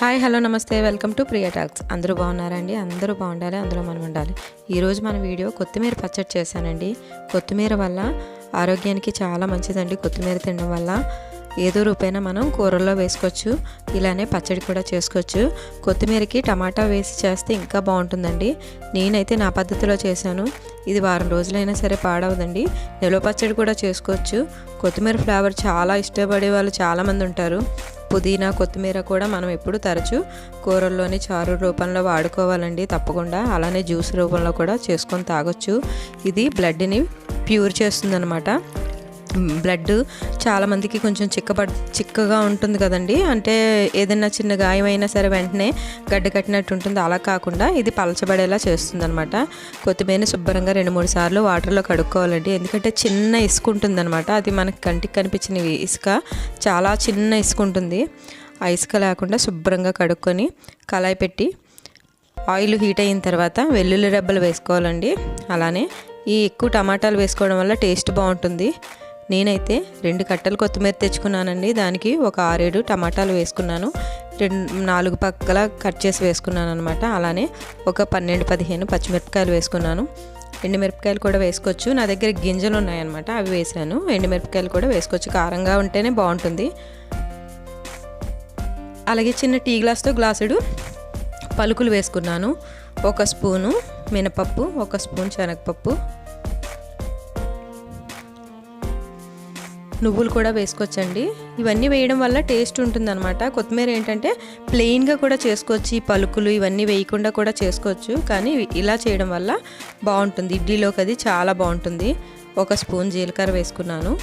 Hi hello namaste. Welcome to Priya talks. అందరూ బాగున్నారండి? అందరూ బాగుండాలి అందులో మనం ఉండాలి. ఈరోజు మన వీడియో కొత్తిమీర పచ్చడి చేశానండి. కొత్తిమీర వల్ల ఆరోగ్యానికి చాలా మంచిదండి. కొత్తిమీర తినడం వల్ల ఏదో రూపైనా మనం కూరల్లో వేసుకోవచ్చు ఇలానే పచ్చడి కూడా చేసుకోవచ్చు. కొత్తిమీరకి టమాటా వేసి చేస్తే ఇంకా బాగుంటుందండి. నేనైతే నా పద్ధతిలో చేశాను. ఇది వారం రోజులైనా సరే పాడవదండి. నిల్వ పచ్చడి కూడా చేసుకోవచ్చు. కొత్తిమీర ఫ్లేవర్ చాలా ఇష్టపడే వాళ్ళు చాలామంది ఉంటారు. పుదీనా కొత్తిమీర కూడా మనం ఎప్పుడు తరచూ కూరల్లోని చారు రూపంలో వాడుకోవాలండి. తప్పకుండా అలానే జ్యూస్ రూపంలో కూడా చేసుకొని తాగొచ్చు. ఇది బ్లడ్ని ప్యూర్ చేస్తుందనమాట బ్లడ్ చాలామందికి కొంచెం చిక్కబ చిక్కగా ఉంటుంది కదండి. అంటే ఏదైనా చిన్న గాయమైనా సరే వెంటనే గడ్డ కట్టినట్టు ఉంటుంది. అలా కాకుండా ఇది పలచబడేలా చేస్తుంది అనమాట కొత్తిమీరని శుభ్రంగా రెండు మూడు సార్లు వాటర్లో కడుక్కోవాలండి. ఎందుకంటే చిన్న ఇసుక ఉంటుంది అనమాట అది మనకి కంటికి కనిపించిన ఇసుక. చాలా చిన్న ఇసుక ఉంటుంది. ఆ ఇసుక లేకుండా శుభ్రంగా కడుక్కొని కళాయి పెట్టి ఆయిల్ హీట్ అయిన తర్వాత వెల్లుల్లి రెబ్బలు వేసుకోవాలండి. అలానే ఈ ఎక్కువ టమాటాలు వేసుకోవడం వల్ల టేస్ట్ బాగుంటుంది. నేనైతే రెండు కట్టలు కొత్తిమీర తెచ్చుకున్నానండి. దానికి ఒక ఆరేడు టమాటాలు వేసుకున్నాను. రెండు నాలుగు పక్కల కట్ చేసి వేసుకున్నాను అనమాట అలానే ఒక పన్నెండు పదిహేను పచ్చిమిరపకాయలు వేసుకున్నాను. ఎండుమిరపకాయలు కూడా వేసుకోవచ్చు. నా దగ్గర గింజలు ఉన్నాయన్నమాట. అవి వేసాను. ఎండుమిరపకాయలు కూడా వేసుకోవచ్చు. కారంగా ఉంటేనే బాగుంటుంది. అలాగే చిన్న టీ గ్లాస్తో గ్లాసుడు పలుకులు వేసుకున్నాను. ఒక స్పూను మినపప్పు ఒక స్పూన్ శనగపప్పు నువ్వులు కూడా వేసుకోవచ్చండి. ఇవన్నీ వేయడం వల్ల టేస్ట్ ఉంటుందన్నమాట. కొత్తిమీర ఏంటంటే ప్లెయిన్గా కూడా చేసుకోవచ్చు. ఈ పలుకులు ఇవన్నీ వేయకుండా కూడా చేసుకోవచ్చు. కానీ ఇలా చేయడం వల్ల బాగుంటుంది. ఇడ్లీలోకి అది చాలా బాగుంటుంది. ఒక స్పూన్ జీలకర్ర వేసుకున్నాను.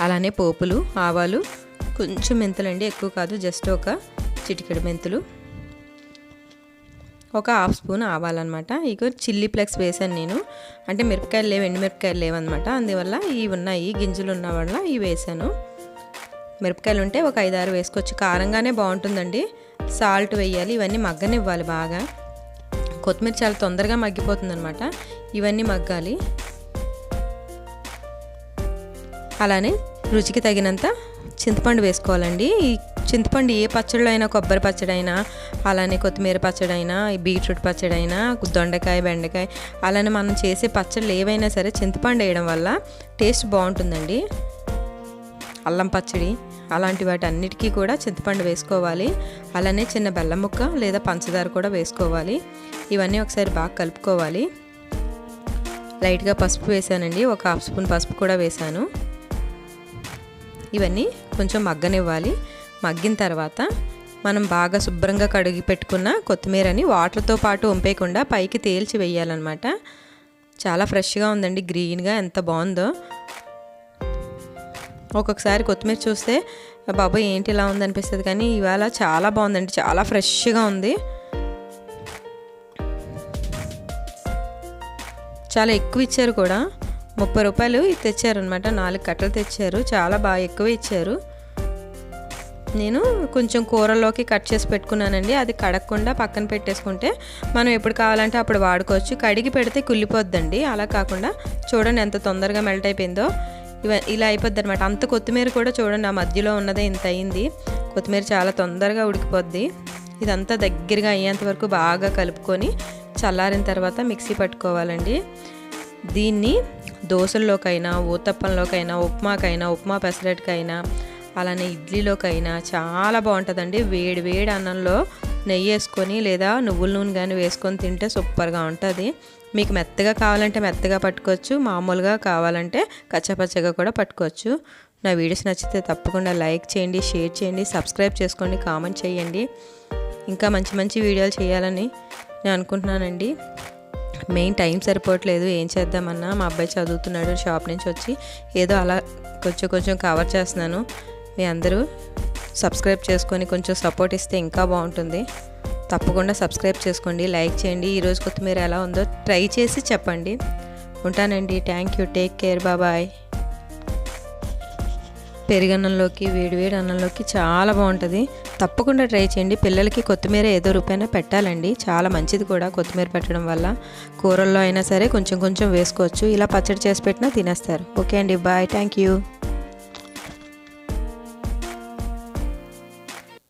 అలానే పోపులు ఆవాలు కొంచెం మెంతులండి. ఎక్కువ కాదు జస్ట్ ఒక చిటికెడు మెంతులు. ఒక హాఫ్ స్పూన్ ఆవాలన్నమాట. ఇక చిల్లీ ఫ్లెక్స్ వేసాను నేను. అంటే మిరపకాయలు లేవు ఎండుమిరపకాయలు లేవన్నమాట. అందువల్ల ఇవి ఉన్నాయి గింజలు ఉన్న వల్ల ఇవి వేసాను. మిరపకాయలు ఉంటే ఒక ఐదారు వేసుకోవచ్చు. కారంగానే బాగుంటుందండి. సాల్ట్ వేయాలి ఇవన్నీ మగ్గనివ్వాలి బాగా. కొత్తిమీర చాలా తొందరగా మగ్గిపోతుంది అనమాట ఇవన్నీ మగ్గాలి. అలానే రుచికి తగినంత చింతపండు వేసుకోవాలండి. ఈ చింతపండు ఏ పచ్చడిలో అయినా కొబ్బరి పచ్చడి అయినా అలానే కొత్తిమీర పచ్చడి అయినా బీట్రూట్ పచ్చడి అయినా దొండకాయ బెండకాయ అలానే మనం చేసే పచ్చళ్ళు ఏవైనా సరే చింతపండు వేయడం వల్ల టేస్ట్ బాగుంటుందండి. అల్లం పచ్చడి అలాంటి వాటి అన్నిటికీ కూడా చింతపండు వేసుకోవాలి. అలానే చిన్న బెల్లం ముక్క లేదా పంచదార కూడా వేసుకోవాలి. ఇవన్నీ ఒకసారి బాగా కలుపుకోవాలి. లైట్గా పసుపు వేసానండి. ఒక హాఫ్ స్పూన్ పసుపు కూడా వేసాను. ఇవన్నీ కొంచెం మగ్గనివ్వాలి. మగ్గిన తర్వాత మనం బాగా శుభ్రంగా కడిగి పెట్టుకున్న కొత్తిమీరని వాటర్తో పాటు వంపేయకుండా పైకి తేల్చి వేయాలన్నమాట. చాలా ఫ్రెష్గా ఉందండి గ్రీన్గా ఎంత బాగుందో. ఒక్కొక్కసారి కొత్తిమీర చూస్తే బాబాయ్ ఏంటి ఇలా ఉందనిపిస్తుంది? కానీ ఇవాళ చాలా బాగుందండి చాలా ఫ్రెష్గా ఉంది. చాలా ఎక్కువ ఇచ్చారు కూడా. ముప్పై రూపాయలు తెచ్చారనమాట నాలుగు కట్టలు తెచ్చారు చాలా బాగా ఎక్కువ ఇచ్చారు. నేను కొంచెం కూరలోకి కట్ చేసి పెట్టుకున్నానండి. అది కడగకుండా పక్కన పెట్టేసుకుంటే మనం ఎప్పుడు కావాలంటే అప్పుడు వాడుకోవచ్చు. కడిగి పెడితే కుళ్ళిపోద్దండి. అలా కాకుండా చూడండి ఎంత తొందరగా మెల్ట్ అయిపోయిందో. ఇవ ఇలా అయిపోద్ది అనమాట అంత కొత్తిమీర కూడా చూడండి ఆ మధ్యలో ఉన్నదే ఇంత అయింది. కొత్తిమీర చాలా తొందరగా ఉడికిపోద్ది. ఇదంతా దగ్గరగా అయ్యేంత వరకు బాగా కలుపుకొని చల్లారిన తర్వాత మిక్సీ పట్టుకోవాలండి. దీన్ని దోశల్లోకైనా ఊతప్పంలోకైనా ఉప్మాకైనా ఉప్మా పెసరట్కైనా అలానే ఇడ్లీలోకైనా చాలా బాగుంటుందండి. వేడి వేడి అన్నంలో నెయ్యి వేసుకొని లేదా నువ్వుల నూనె కానీ వేసుకొని తింటే సూపర్గా ఉంటుంది. మీకు మెత్తగా కావాలంటే మెత్తగా పట్టుకోవచ్చు. మామూలుగా కావాలంటే కచ్చపచ్చగా కూడా పట్టుకోవచ్చు. నా వీడియోస్ నచ్చితే తప్పకుండా లైక్ చేయండి షేర్ చేయండి సబ్స్క్రైబ్ చేసుకోండి కామెంట్ చేయండి. ఇంకా మంచి మంచి వీడియోలు చేయాలని నేను అనుకుంటున్నానండి. మెయిన్ టైం సరిపోవట్లేదు ఏం చేద్దామన్నా. మా అబ్బాయి చదువుతున్నాడు షాప్ నుంచి వచ్చి ఏదో అలా కొంచెం కొంచెం కవర్ చేస్తున్నాను. మీ అందరూ సబ్స్క్రైబ్ చేసుకొని కొంచెం సపోర్ట్ ఇస్తే ఇంకా బాగుంటుంది. తప్పకుండా సబ్స్క్రైబ్ చేసుకోండి లైక్ చేయండి. ఈరోజు కొత్తిమీర ఎలా ఉందో ట్రై చేసి చెప్పండి. ఉంటానండి. థ్యాంక్ యూ టేక్ కేర్ బాబాయ్ పెరుగన్నంలోకి వేడివేడి అన్నంలోకి చాలా బాగుంటుంది. తప్పకుండా ట్రై చేయండి. పిల్లలకి కొత్తిమీర ఏదో రూపాయన పెట్టాలండి. చాలా మంచిది కూడా కొత్తిమీర పెట్టడం వల్ల. కూరల్లో అయినా సరే కొంచెం కొంచెం వేసుకోవచ్చు. ఇలా పచ్చడి చేసి పెట్టినా తినేస్తారు. ఓకే అండి. Bye thank you